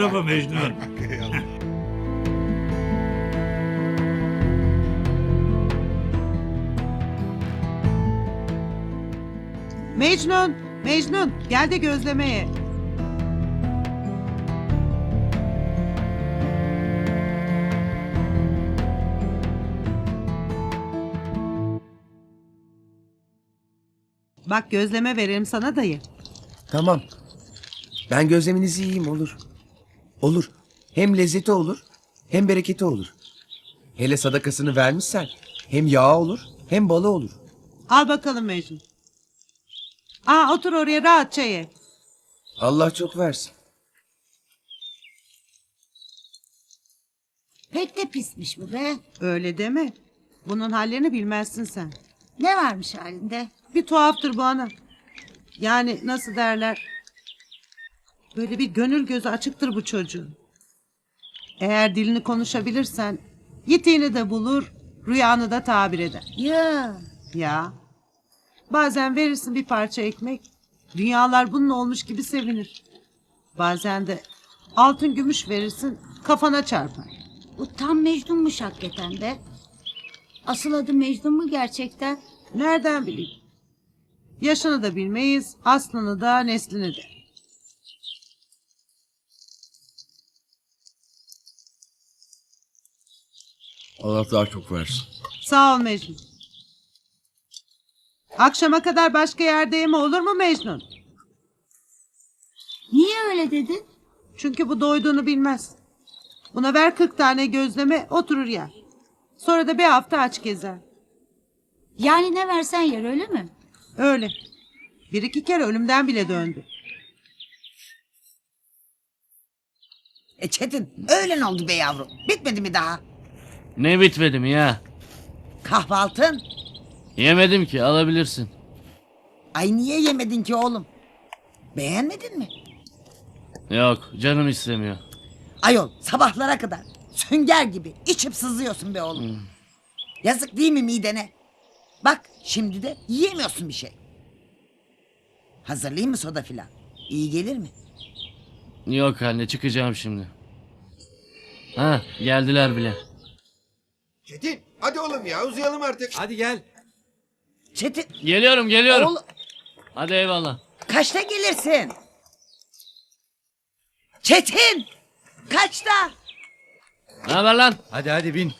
Merhaba Mecnun. Mecnun, Mecnun gel de gözlemeye. Bak gözleme veririm sana dayı. Tamam. Ben gözleminizi yiyeyim olur. Olur. Hem lezzeti olur hem bereketi olur. Hele sadakasını vermişsen hem yağı olur hem balı olur. Al bakalım Mecnun. Aa otur oraya rahatça ye. Allah çok versin. Pek de pismiş bu be. Öyle deme. Bunun hallerini bilmezsin sen. Ne varmış halinde? Bir tuhaftır bu ana. Yani nasıl derler? Böyle bir gönül gözü açıktır bu çocuğun. Eğer dilini konuşabilirsen yitiğini de bulur, rüyanı da tabir eder. Ya Ya. Bazen verirsin bir parça ekmek. Dünyalar bunun olmuş gibi sevinir. Bazen de altın gümüş verirsin kafana çarpar. bu tam Mecnun'muş hakikaten be. Asıl adı Mecnun mu gerçekten? Nereden bileyim? Yaşını da bilmeyiz, aslını da neslini de. Allah daha çok versin. Sağ ol Mecnun. Akşama kadar başka yerde yeme olur mu Mecnun? Niye öyle dedin? Çünkü bu doyduğunu bilmez. Buna ver 40 tane gözleme oturur yer. Sonra da bir hafta aç gezer. Yani ne versen yer öyle mi? Öyle. Bir iki kere ölümden bile döndü. E Çetin öğlen oldu be yavrum. Bitmedi mi daha? Ne bitmedi mi ya? Kahvaltın? Yemedim ki alabilirsin. Ay niye yemedin ki oğlum? Beğenmedin mi? Yok canım istemiyor. Ayol sabahlara kadar sünger gibi içip sızıyorsun be oğlum. Yazık değil mi midene? Bak şimdi de yiyemiyorsun bir şey. Hazırlayayım mı soda filan? İyi gelir mi? Yok anne çıkacağım şimdi. Ha geldiler bile. Çetin hadi oğlum ya uzayalım artık. Hadi gel. Çetin Geliyorum geliyorum. oğlum Hadi eyvallah. kaçta gelirsin? Çetin kaçta? Ne haber lan? Hadi hadi bin.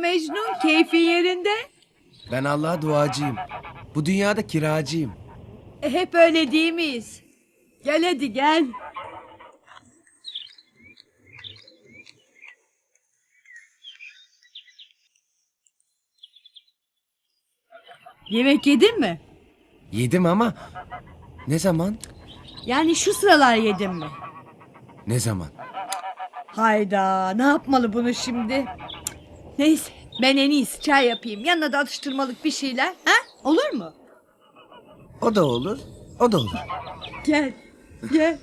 Mecnun? Keyfin yerinde? Ben Allah'a duacıyım. Bu dünyada kiracıyım. E, hep öyle değil miyiz? Gel hadi gel. Yemek yedin mi? Yedim ama ne zaman? Yani şu sıralar yedin mi? Ne zaman? Hayda ne yapmalı bunu şimdi? Neyse ben en iyisi çay yapayım. Yanına da atıştırmalık bir şeyler. Ha? Olur mu? O da olur. O da olur. Gel. Gel.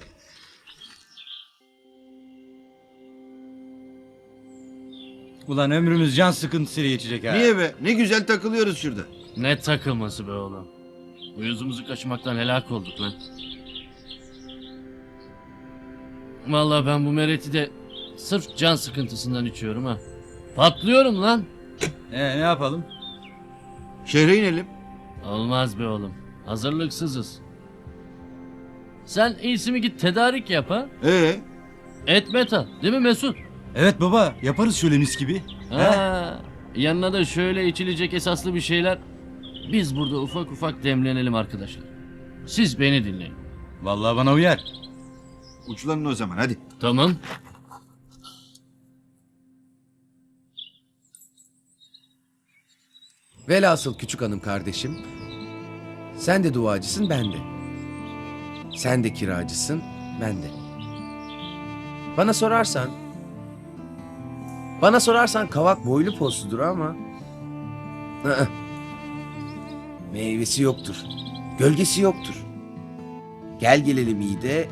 Ulan ömrümüz can sıkıntısıyla geçecek ha. Niye be? Ne güzel takılıyoruz şurada. Ne takılması be oğlum. Uyuzumuzu kaçmaktan helak olduk lan. Vallahi ben bu mereti de sırf can sıkıntısından içiyorum ha. Patlıyorum lan. Ee, ne yapalım? Şehre inelim. Olmaz be oğlum. Hazırlıksızız. Sen iyisi mi git tedarik yap ha? Ee, Et metal değil mi Mesut? Evet baba yaparız şöyle mis gibi. Ha, yanına da şöyle içilecek esaslı bir şeyler. Biz burada ufak ufak demlenelim arkadaşlar. Siz beni dinleyin. Vallahi bana uyar. uçlanın o zaman hadi. Tamam. Velhasıl küçük hanım kardeşim. Sen de duacısın ben de. Sen de kiracısın ben de. Bana sorarsan... Bana sorarsan kavak boylu postudur ama... Meyvesi yoktur. Gölgesi yoktur. Gel gelelim iyi de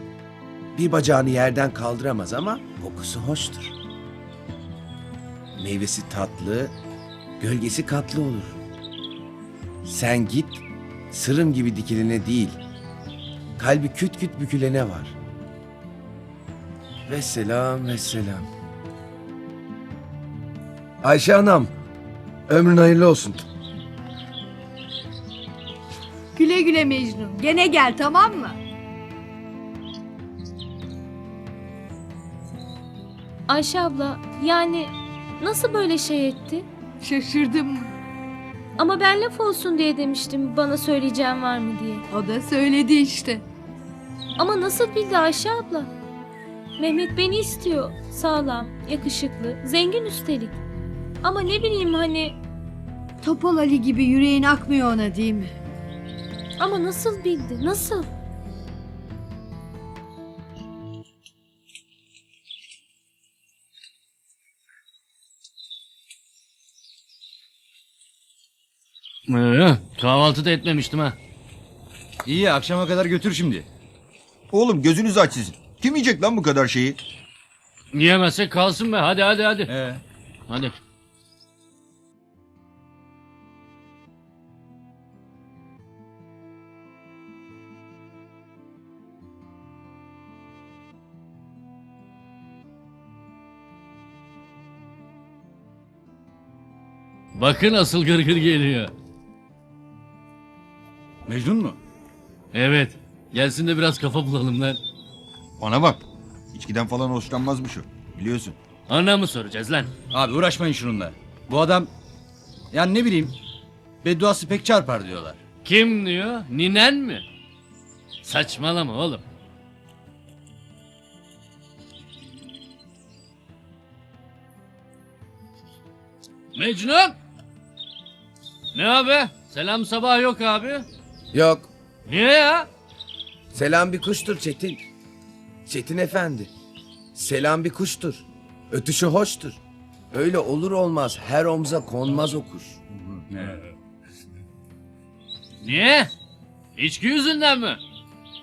bir bacağını yerden kaldıramaz ama kokusu hoştur. Meyvesi tatlı, gölgesi katlı olur. Sen git, sırım gibi dikilene değil, kalbi küt küt bükülene var. Ve selam ve selam. Ayşe anam, ömrün hayırlı olsun. Güle güle Mecnun. Gene gel tamam mı? Ayşe abla yani nasıl böyle şey etti? Şaşırdım. Ama ben laf olsun diye demiştim bana söyleyeceğim var mı diye. O da söyledi işte. Ama nasıl bildi Ayşe abla? Mehmet beni istiyor. Sağlam, yakışıklı, zengin üstelik. Ama ne bileyim hani Topal Ali gibi yüreğin akmıyor ona değil mi? ama nasıl bildi? Nasıl? Ee, kahvaltı da etmemiştim ha. İyi akşama kadar götür şimdi. Oğlum gözünüzü aç sizin. Kim yiyecek lan bu kadar şeyi? Yiyemezsek kalsın be. Hadi hadi hadi. Ee, Hadi. Bakın asıl gırgır geliyor. Mecnun mu? Evet. Gelsin de biraz kafa bulalım lan. Bana bak. İçkiden falan hoşlanmazmış o. Biliyorsun. Ana mı soracağız lan? Abi uğraşmayın şununla. Bu adam yani ne bileyim bedduası pek çarpar diyorlar. Kim diyor? Ninen mi? Saçmalama oğlum. Mecnun! Ne abi? Selam sabah yok abi. Yok, Niye ya? selam bir kuştur Çetin. Çetin efendi. Selam bir kuştur. Ötüşü hoştur. Öyle olur olmaz her omza konmaz o kuş. Niye? İçki yüzünden mi?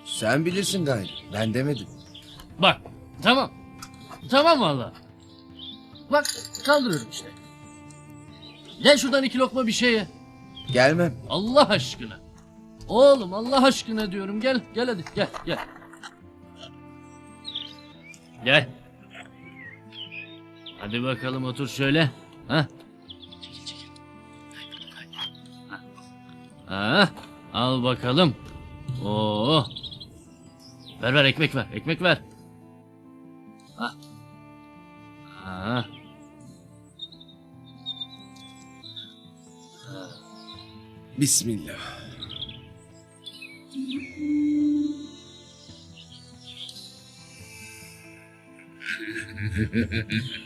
Sen bilirsin gayrı. Ben demedim. Bak tamam. Tamam valla. Bak kaldırıyorum işte. Gel şuradan iki lokma bir şey ye. Gelmem. Allah aşkına. Oğlum Allah aşkına diyorum gel gel hadi gel gel. Gel. Hadi bakalım otur şöyle. Ha? Çekil çekil. Ha. Al bakalım. Oo. Ver ver ekmek ver ekmek ver. Ha. Ha. Bismillah.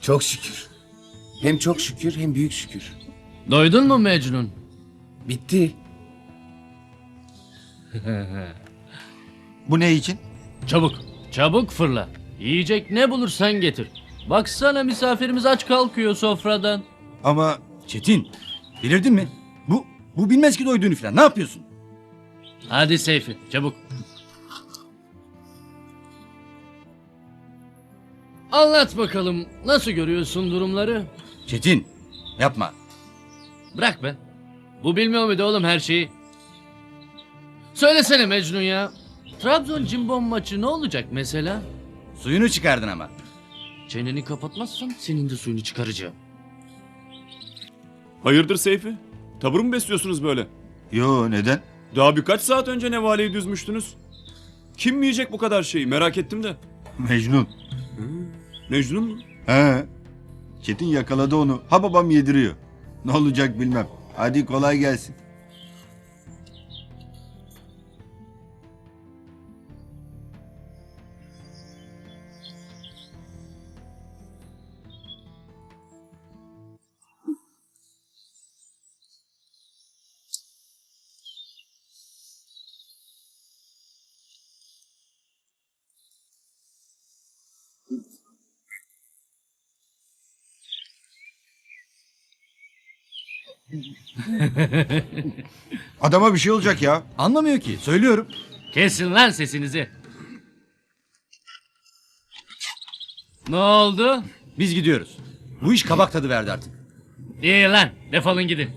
Çok şükür. Hem çok şükür hem büyük şükür. Doydun mu Mecnun? Bitti. Bu ne için? Çabuk, çabuk fırla. Yiyecek ne bulursan getir. Baksana misafirimiz aç kalkıyor sofradan. Ama Çetin delirdin mi? Bu bu bilmez ki doyduğunu falan. Ne yapıyorsun? Hadi Seyfi, çabuk. Anlat bakalım, nasıl görüyorsun durumları? Çetin yapma. Bırak be. Bu bilmiyor muydu oğlum her şeyi? Söylesene Mecnun ya. Trabzon cimbom maçı ne olacak mesela? Suyunu çıkardın ama. Çeneni kapatmazsan senin de suyunu çıkaracağım. Hayırdır Seyfi? Tavır mı besliyorsunuz böyle? yo neden? Daha birkaç saat önce nevaleyi düzmüştünüz. Kim yiyecek bu kadar şeyi merak ettim de. Mecnun. Mecnun mu? He. Çetin yakaladı onu. Ha babam yediriyor. Ne olacak bilmem. Hadi kolay gelsin. Adama bir şey olacak ya. Anlamıyor ki. Söylüyorum. Kesin lan sesinizi. Ne oldu? Biz gidiyoruz. Bu iş kabak tadı verdi artık. İyi lan defolun gidin.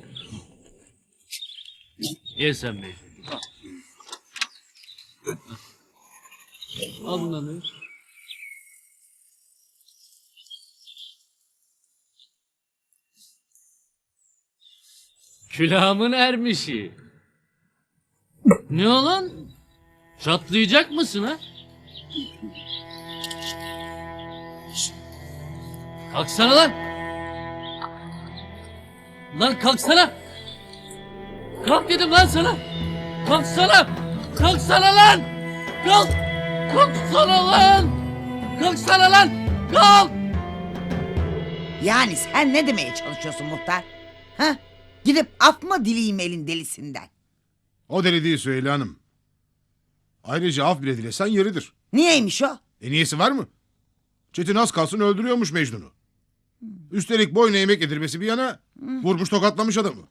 Ye sen be. Al bunları. Külahımın ermişi. Ne olan? Çatlayacak mısın ha? Kalksana lan. Lan kalksana. Kalk dedim lan sana. Kalksana. Kalksana lan. Kalk. Kalksana lan. Kalksana lan. Kalk. Yani sen ne demeye çalışıyorsun muhtar? Ha? Gidip af mı dileyim elin delisinden? O deli değil Süheyla Hanım. Ayrıca af bile dilesen yeridir. Niyeymiş o? E niyesi var mı? Çetin az kalsın öldürüyormuş Mecnun'u. Üstelik boyuna yemek yedirmesi bir yana vurmuş tokatlamış adamı.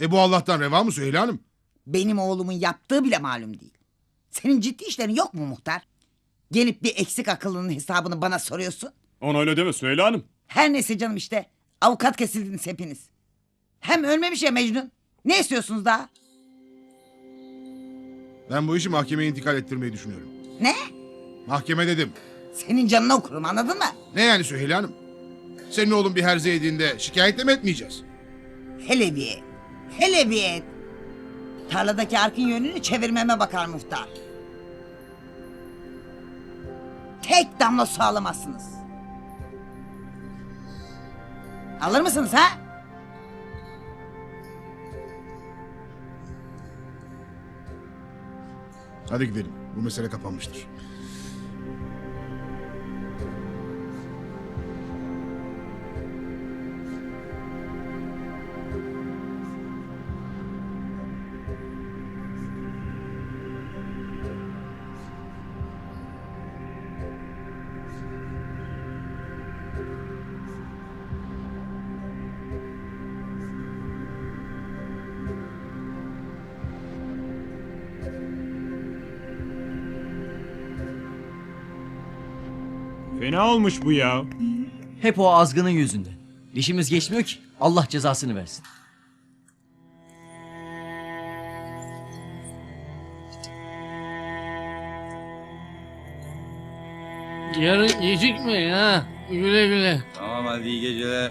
E bu Allah'tan reva mı Süheyla Hanım? Benim oğlumun yaptığı bile malum değil. Senin ciddi işlerin yok mu muhtar? Gelip bir eksik akıllının hesabını bana soruyorsun. Ona öyle deme Süheyla Hanım. Her neyse canım işte. Avukat kesildiniz hepiniz. Hem ölmemiş ya Mecnun. Ne istiyorsunuz daha? Ben bu işi mahkemeye intikal ettirmeyi düşünüyorum. Ne? Mahkeme dedim. Senin canını okurum anladın mı? Ne yani Süheyla Hanım? Senin oğlun bir herze yediğinde şikayetle mi etmeyeceğiz? Hele bir et. Hele bir et. Tarladaki arkın yönünü çevirmeme bakar muhtar. Tek damla su alamazsınız. Alır mısınız ha? Hadi gidelim. Bu mesele kapanmıştır. Fena olmuş bu ya. Hep o azgının yüzünden. İşimiz geçmiyor ki. Allah cezasını versin. Yarın gecikmeyin ha. Güle güle. Tamam hadi iyi geceler.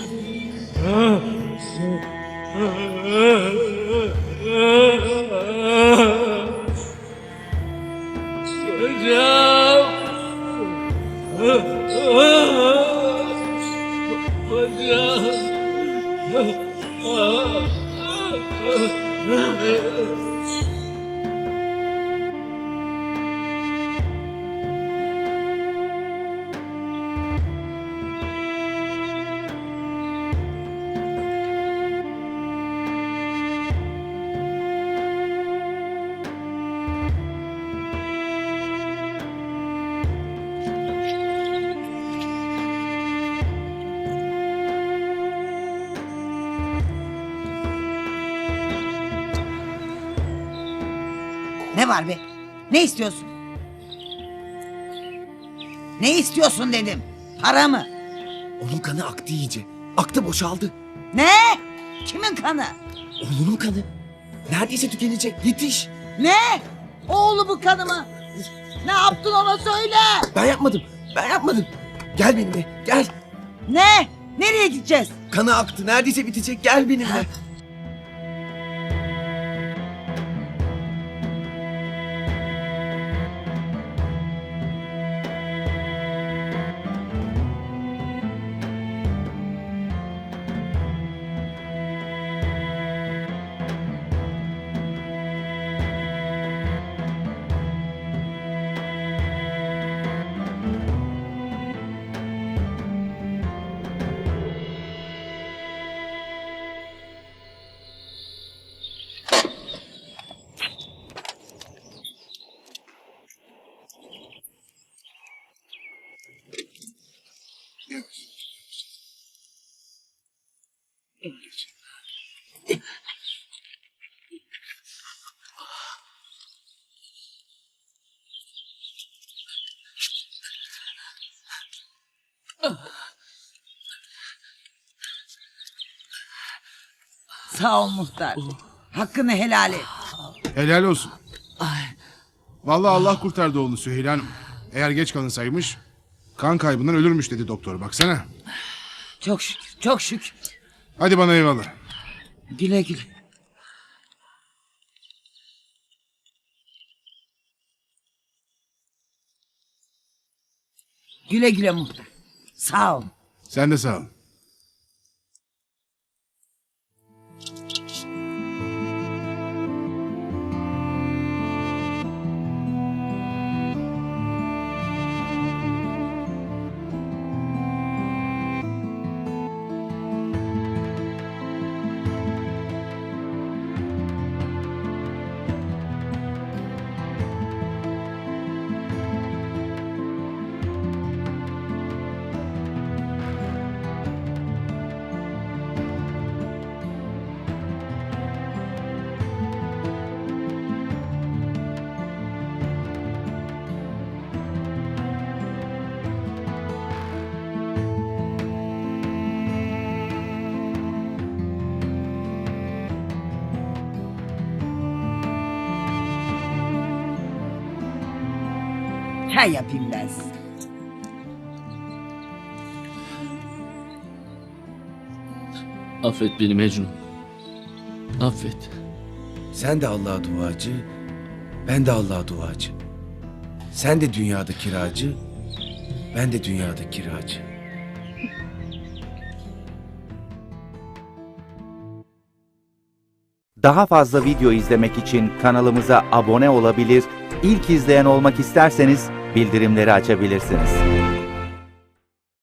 Oh, Ne var be? Ne istiyorsun? Ne istiyorsun dedim. Para mı? Onun kanı aktı iyice. Aktı boşaldı. Ne? Kimin kanı? Oğlunun kanı. Neredeyse tükenecek. Yetiş. Ne? Oğlu bu kanı mı? Ne yaptın ona söyle. Ben yapmadım. Ben yapmadım. Gel benimle. Gel. Ne? Nereye gideceğiz? Kanı aktı. Neredeyse bitecek. Gel benimle. Sağ ol muhtar. Hakkını helal et. Helal olsun. Vallahi Allah kurtardı oğlu Süheyl Hanım. Eğer geç kalınsaymış kan kaybından ölürmüş dedi doktor baksana. Çok şükür, çok şükür. Hadi bana eyvallah. Güle güle. Güle güle muhtar. Sağ ol. Sen de sağ ol. Çay yapayım ben size. Affet beni Mecnun. Affet. Sen de Allah'a duacı, ben de Allah'a duacı. Sen de dünyada kiracı, ben de dünyada kiracı. Daha fazla video izlemek için kanalımıza abone olabilir, ilk izleyen olmak isterseniz bildirimleri açabilirsiniz.